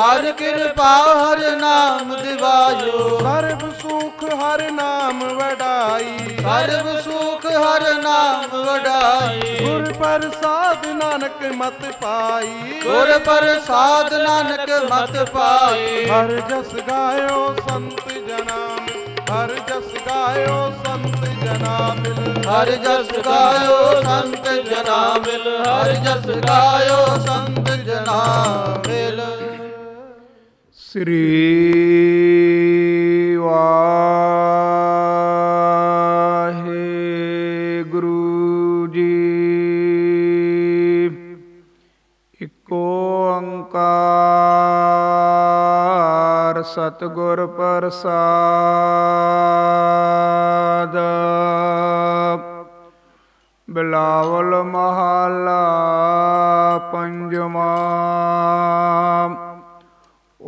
ਕਰ ਕਿਰਪਾ ਹਰ ਨਾਮ ਦਿਵਾਇਓ। ਸਰਬ ਸੁਖ ਹਰ ਨਾਮ ਵਡਾਈ। ਸਰਬ ਸੁਖ ਹਰ ਨਾਮ ਵਡਾਈ। ਗੁਰ ਪ੍ਰਸਾਦ ਨਾਨਕ ਮਤ ਪਾਈ। ਗੁਰ ਪ੍ਰਸਾਦ ਨਾਨਕ ਮਤ ਪਾਈ। ਹਰ ਜਸ ਗਾਇਓ ਸੰਤ ਜਨਾ ਹਰ ਜਸ ਗਾਇਓ ਸੰਤ ਜਨਾ ਮਿਲ। ਹਰ ਜਸ ਗਾਇਓ ਸੰਤ ਜਨਾ ਮਿਲ। ਹਰ ਜਸ ਗਾਇਓ ਸੰਤ ਸ੍ਰੀ ਵਾਹਿਗੁਰੂ ਜੀ। ਇਕ ਓੰਕਾਰ ਸਤਿਗੁਰ ਪ੍ਰਸਾਦ। ਬਿਲਾਵਲ ਮਹੱਲਾ ਪੰਜਵਾਂ।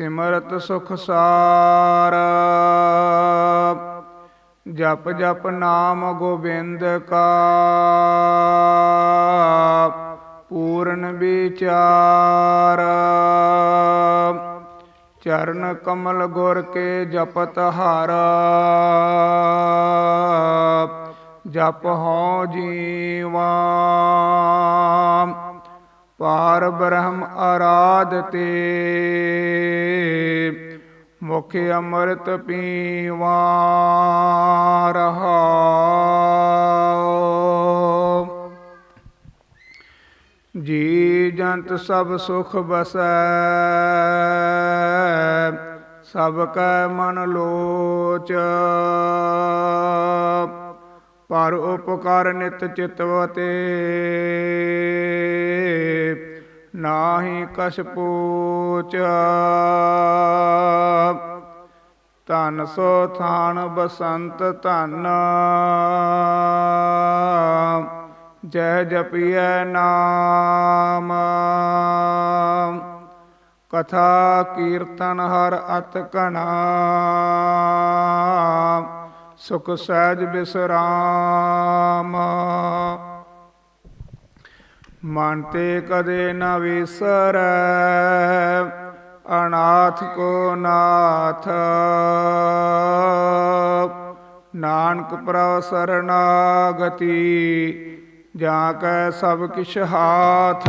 ਸਿਮਰਤ ਸੁਖ ਸਾਰ। ਜਪ ਜਪ ਨਾਮ ਗੋਬਿੰਦ ਕਾ। ਪੂਰਨ ਵਿਚਾਰ। ਚਰਨ ਕਮਲ ਗੁਰ ਕੇ ਜਪਤ ਹਰ। ਜਪ ਹਉ ਜੀਵਾ। ਪਾਰ ਬ੍ਰਹਮ ਆਰਾਧ ਤੇ। ਮੁਖ ਅੰਮ੍ਰਿਤ ਪੀਵਾ ਰਹਾਉ। ਜੀ ਜੰਤ ਸਭ ਸੁਖ ਬਸੈ, ਸਭ ਕੈ ਮਨ ਲੋਚ। ਪਰ ਉਪਕਾਰ ਨਿਤ ਚਿਤਵਤੇ ਨਾਹੀ ਕਛ ਪੂਚ ਧਨ ਸੋ ਥਾਨ ਬਸੰਤ ਧਨ। ਜੈ ਜਪੀਐ ਨਾਮ। ਕਥਾ ਕੀਰਤਨ ਹਰ ਅਤ ਕਣਾ। ਸੁਖ ਸਹਿਜ ਬਿਸਰਾਮ। ਮਨ ਤੇ ਕਦੇ ਨਾ ਵਿਸਰੈ, ਅਨਾਥ ਕੋ ਨਾਥ। ਨਾਨਕ ਪ੍ਰਭ ਸਰਨਾਗਤੀ, ਜਾਂ ਕੈ ਸਭ ਕਿਛ ਹਾਥ।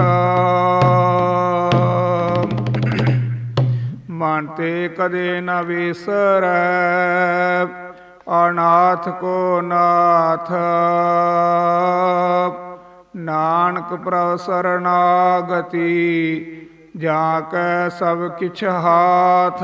ਮਨ ਤੇ ਕਦੇ ਨ ਵਿਸਰੈ ਅਨਾਥ ਕੋ ਨਾਥ। ਨਾਨਕ ਪ੍ਰਭ ਸਰਨਾਗਤੀ ਜਾ ਕੈ ਸਭ ਕਿਛ ਹਾਥ।